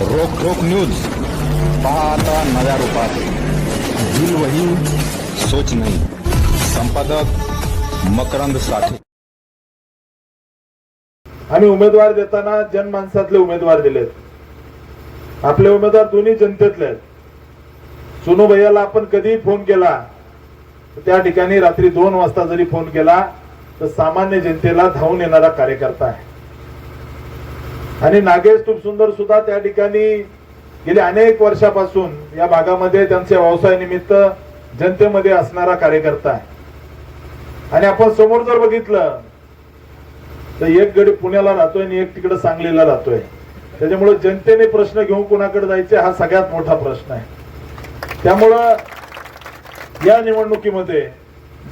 रोक रोक न्यूज पहा आता नव्या रूपात. दिल वही सोच नाही. संपादक मकरंद साठे. आम्ही उमेदवार देताना जनमानसातले उमेदवार दिलेत. आपले उमेदवार दोन्ही जनतेतले आहेत. सोनू भैयाला आपण कधीही फोन केला त्या ठिकाणी रात्री दोन वाजता जरी फोन केला तर सामान्य जनतेला धावून येणारा कार्यकर्ता आहे. आणि नागेश सुंदर सुद्धा त्या ठिकाणी गेल्या अनेक वर्षापासून या भागामध्ये त्यांच्या व्यवसायानिमित्त जनतेमध्ये असणारा कार्यकर्ता आहे. आणि आपण समोर जर बघितलं तर एक गडी पुण्याला राहतोय आणि एक तिकडे सांगलीला राहतोय. त्याच्यामुळे जनतेने प्रश्न घेऊन कुणाकडे जायचे हा सगळ्यात मोठा प्रश्न आहे. त्यामुळं या निवडणुकीमध्ये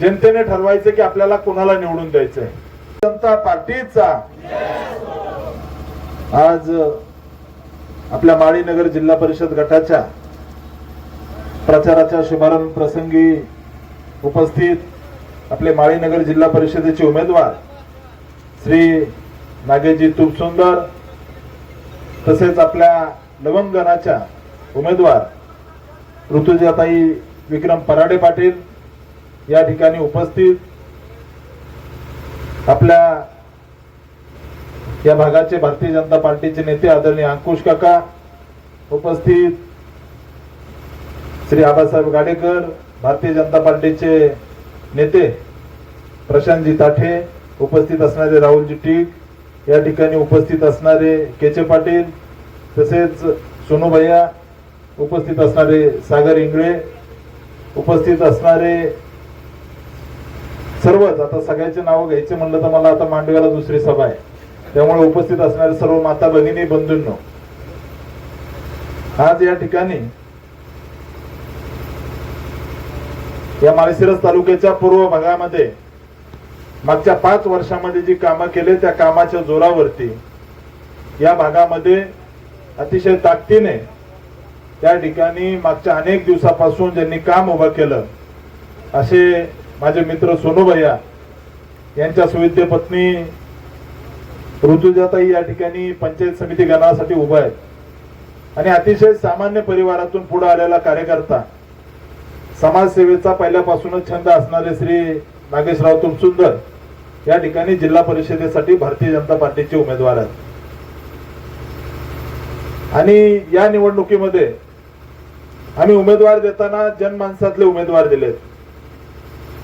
जनतेने ठरवायचं की आपल्याला कोणाला निवडून द्यायचंय? जनता पार्टीचा. आज आपल्या माळीनगर जिल्हा परिषद गटाच्या प्रचाराच्या शुभारंभ प्रसंगी उपस्थित आपले माळीनगर जिल्हा परिषदेचे उमेदवार श्री नागेशजी तुपसुंदर तसेच आपल्या लवंगणाच्या उमेदवार ऋतुजाताई विक्रम पराडे पाटील या ठिकाणी उपस्थित आपल्या या भागाचे भारतीय जनता पार्टीचे नेते आदरणीय अंकुश काका उपस्थित. श्री आबासाहेब गाडेकर भारतीय जनता पार्टीचे नेते प्रशांतजी ताठे उपस्थित असणारे राहुलजी टीक या ठिकाणी उपस्थित असणारे केचे पाटील तसेच सोनू भैया उपस्थित असणारे सागर इंगळे उपस्थित असणारे सर्वच. आता सगळ्याचे नाव घ्यायचे म्हणलं तर मला आता मांडव्याला दुसरी सभा आहे. त्यामुळे उपस्थित असणारे सर्व माता भगिनी बंधूंनो आज या ठिकाणी या माळशिरस तालुक्याच्या पूर्व भागामध्ये मागच्या पाच वर्षामध्ये जी कामं केले त्या कामाच्या जोरावरती या भागामध्ये अतिशय ताकदीने त्या ठिकाणी मागच्या अनेक दिवसापासून ज्यांनी काम उभं केलं असे माझे मित्र सोनूभैया यांच्या सुविद्य पत्नी ऋतुजाताई या ठिकाणी पंचायत समिती गणासाठी उभा आहेत आणि अतिशय सामान्य परिवारातून पुढे आलेला कार्यकर्ता समाजसेवेचा पहिल्यापासूनच छंद असणारे श्री नागेशराव तुमसुंदर या ठिकाणी जिल्हा परिषदेसाठी भारतीय जनता पार्टीचे उमेदवार आहेत. आणि या निवडणुकीमध्ये आम्ही उमेदवार देताना जनमानसातले उमेदवार दिलेत.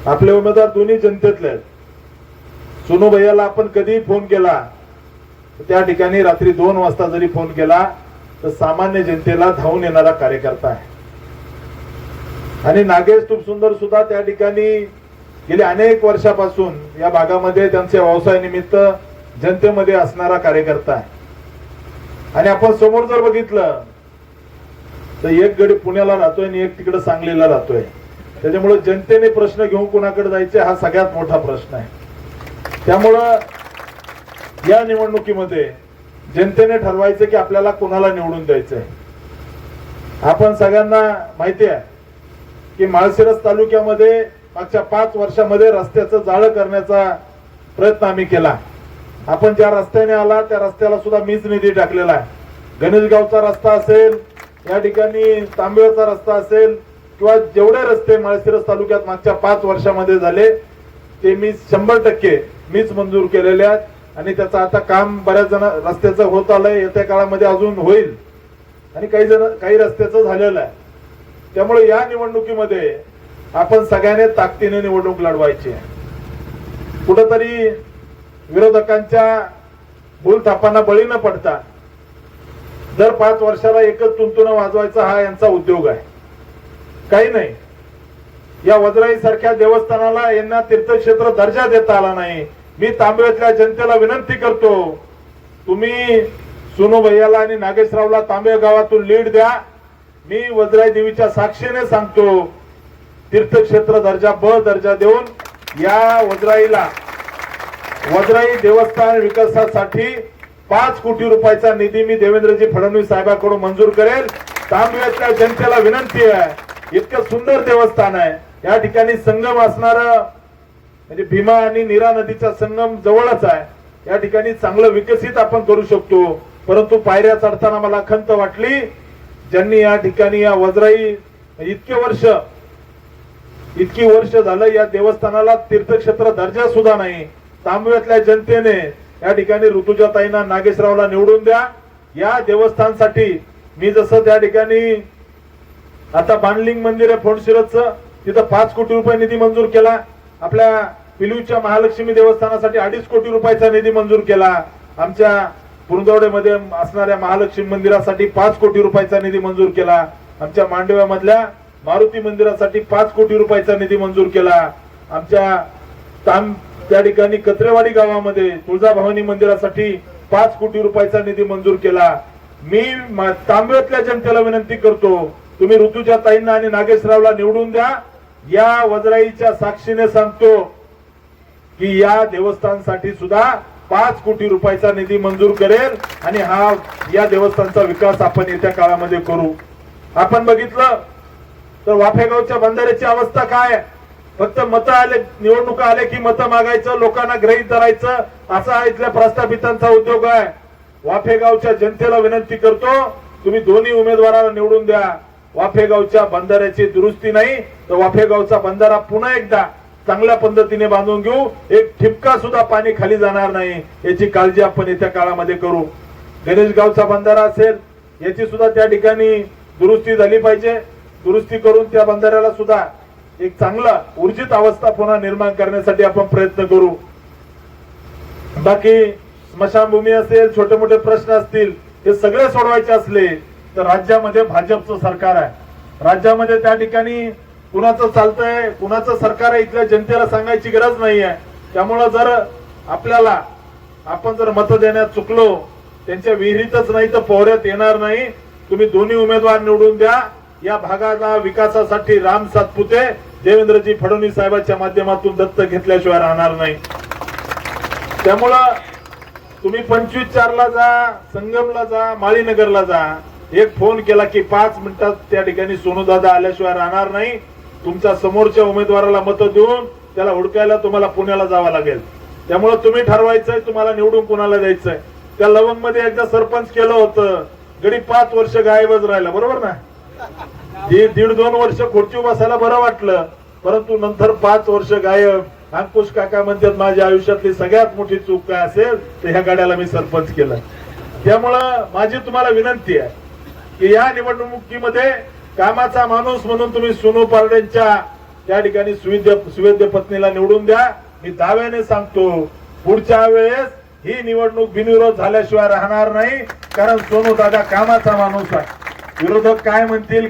आपले उमेदवार दोन्ही जनतेतले आहेत. सोनू भैयाला आपण कधीही फोन केला त्या ठिकाणी रात्री दोन वाजता जरी फोन केला तर सामान्य जनतेला धावून येणारा कार्यकर्ता आहे. आणि नागेश सुंदर सुद्धा त्या ठिकाणी गेली अनेक वर्षापासून या भागामध्ये त्यांच्या व्यवसायानिमित्त जनतेमध्ये असणारा कार्यकर्ता आहे. आणि आपण समोर जर बघितलं तर एक गडी पुण्याला राहतोय आणि एक तिकडे सांगलीला राहतोय. त्याच्यामुळे जनतेने प्रश्न घेऊन कुणाकडे जायचे हा सगळ्यात मोठा प्रश्न आहे. त्यामुळं या निवडणुकीमध्ये जनतेने ठरवायचं की आपल्याला कोणाला निवडून द्यायचंय. आपण सगळ्यांना माहिती आहे की माळशिरस तालुक्यामध्ये मागच्या पाच वर्षामध्ये रस्त्याचं जाळं करण्याचा प्रयत्न आम्ही केला. आपण ज्या रस्त्याने आला त्या रस्त्याला सुद्धा मीच निधी टाकलेला आहे. गणेशगावचा रस्ता असेल या ठिकाणी तांबेचा रस्ता असेल किंवा जेवढे रस्ते माळशिरस तालुक्यात मागच्या पाच वर्षामध्ये झाले ते मी शंभर टक्के मीच मंजूर केलेले आहेत. आणि त्याचं आता काम बऱ्याच जण रस्त्याचं होत आलंय येत्या काळामध्ये अजून होईल. आणि काही जण काही रस्त्याचं झालेलं आहे. त्यामुळे या निवडणुकीमध्ये आपण सगळ्याने ताकदीने निवडणूक लढवायची आहे. कुठंतरी विरोधकांच्या भूलथापांना बळी न पडता दर पाच वर्षाला एकच तुंतुनं वाजवायचा हा यांचा उद्योग आहे. काही नाही. या वजराई सारख्या देवस्थानाला यांना तीर्थक्षेत्र दर्जा देता आला नाही. मी तांबव्यातल्या जनतेला विनंती करतो तुम्ही सोनू भैयाला आणि नागेशरावला तांबे गावातून लीड द्या. मी वजराई देवीच्या साक्षीने सांगतो तीर्थक्षेत्र दर्जा ब दर्जा देऊन या वजराईला वजराई देवस्थान विकासासाठी पाच कोटी रुपयाचा निधी मी देवेंद्रजी फडणवीस साहेबांकडून मंजूर करेल. तांबव्यातल्या जनतेला विनंती आहे इतकं सुंदर देवस्थान आहे. या ठिकाणी संगम असणार म्हणजे भीमा आणि नीरा नदीचा संगम जवळच आहे. या ठिकाणी चांगलं विकसित आपण करू शकतो. परंतु पायऱ्या चढताना मला खंत वाटली ज्यांनी या ठिकाणी या वज्राई इतके वर्ष इतकी वर्ष झालं या देवस्थानाला तीर्थक्षेत्र दर्जा सुद्धा नाही. तांबव्यातल्या जनतेने या ठिकाणी ऋतुजाताईंना नागेशरावला निवडून द्या. या देवस्थानसाठी मी जसं त्या ठिकाणी आता बाणलिंग मंदिर आहे फोंडशिरतचं तिथं पाच कोटी रुपये निधी मंजूर केला. आपल्या पिलूच्या महालक्ष्मी देवस्थानासाठी अडीच कोटी रुपयाचा निधी मंजूर केला. आमच्या पुरंदवडेमध्ये असणाऱ्या महालक्ष्मी मंदिरासाठी पाच कोटी रुपयाचा निधी मंजूर केला. आमच्या मांडव्यामधल्या मारुती मंदिरासाठी पाच कोटी रुपयाचा निधी मंजूर केला. आमच्या ताम त्या ठिकाणी कत्रेवाडी गावामध्ये तुळजाभवानी मंदिरासाठी पाच कोटी रुपयाचा निधी मंजूर केला. मी तांब्यातल्या जनतेला विनंती करतो तुम्ही ऋतुजा ताईंना आणि नागेशरावला निवडून द्या. या वजराईच्या साक्षीने सांगतो की या देवस्थानसाठी सुद्धा पाच कोटी रुपयाचा निधी मंजूर करेल आणि हा या देवस्थानचा विकास आपण येत्या काळामध्ये करू. आपण बघितलं तर वाफेगावच्या बंधाऱ्याची अवस्था काय? फक्त मतं आले निवडणुका आले की मतं मागायचं लोकांना ग्रहित धरायचं असा इथल्या प्रस्थापितांचा उद्योग आहे. वाफेगावच्या जनतेला विनंती करतो तुम्ही दोन्ही उमेदवाराला निवडून द्या. वाफेगावच्या बंधाऱ्याची दुरुस्ती नाही तर वाफेगावचा बंधारा पुन्हा एकदा चांगल्या पद्धतीने बांधून घेऊ. एक ठिपका सुद्धा पाणी खाली जाणार नाही याची काळजी आपण येत्या काळामध्ये करू. गणेशगावचा बंधारा असेल याची सुद्धा त्या ठिकाणी दुरुस्ती झाली पाहिजे. दुरुस्ती करून त्या बंधाऱ्याला सुद्धा एक चांगला ऊर्जित अवस्था पुन्हा निर्माण करण्यासाठी आपण प्रयत्न करू. बाकी स्मशानभूमी असेल छोटे मोठे प्रश्न असतील हे सगळे सोडवायचे असले तर राज्यामध्ये भाजपचं सरकार आहे. राज्यामध्ये त्या ठिकाणी कुणाचं चालतंय कुणाचं सरकार आहे इथल्या जनतेला सांगायची गरज नाही आहे त्यामुळं जर आपल्याला आपण जर मत देण्यात चुकलो त्यांच्या विहिरीतच नाही तर पोहऱ्यात येणार नाही. तुम्ही दोन्ही उमेदवार निवडून द्या. या भागाला विकासासाठी राम सातपुते देवेंद्रजी फडणवीस साहेबांच्या माध्यमातून दत्त घेतल्याशिवाय राहणार नाही. त्यामुळं तुम्ही पंचवीस चारला जा संगमला जा माळीनगरला जा. एक फोन केला की पाच मिनिटात त्या ठिकाणी सोनूदादा आल्याशिवाय राहणार नाही. तुमच्या समोरच्या उमेदवाराला मतं देऊन त्याला हुडकायला तुम्हाला पुण्याला जावं लागेल. त्यामुळे तुम्ही ठरवायचंय तुम्हाला निवडून कुणाला द्यायचंय. त्या लवंगमध्ये एकदा सरपंच केलं होतं. गडी पाच वर्ष गायबच राहिला बरोबर ना? दीड दीड दोन वर्ष खुर्ची बसायला बरं वाटलं. परंतु नंतर पाच वर्ष गायब. अंकुश काका म्हणतात माझ्या आयुष्यातली सगळ्यात मोठी चूक काय असेल तर ह्या गाड्याला मी सरपंच केलं. त्यामुळं माझी तुम्हाला विनंती आहे की या निवडणुकीमध्ये कामाचा माणूस म्हणून तुम्ही सोनू पारडेंच्या त्या ठिकाणी सुविद्य सुवेद्य पत्नीला निवडून द्या. मी दाव्याने सांगतो पुढच्या वेळेस ही निवडणूक बिनविरोध झाल्याशिवाय राहणार नाही कारण सोनू दादा कामाचा माणूस आहे. विरोधक काय म्हणतील?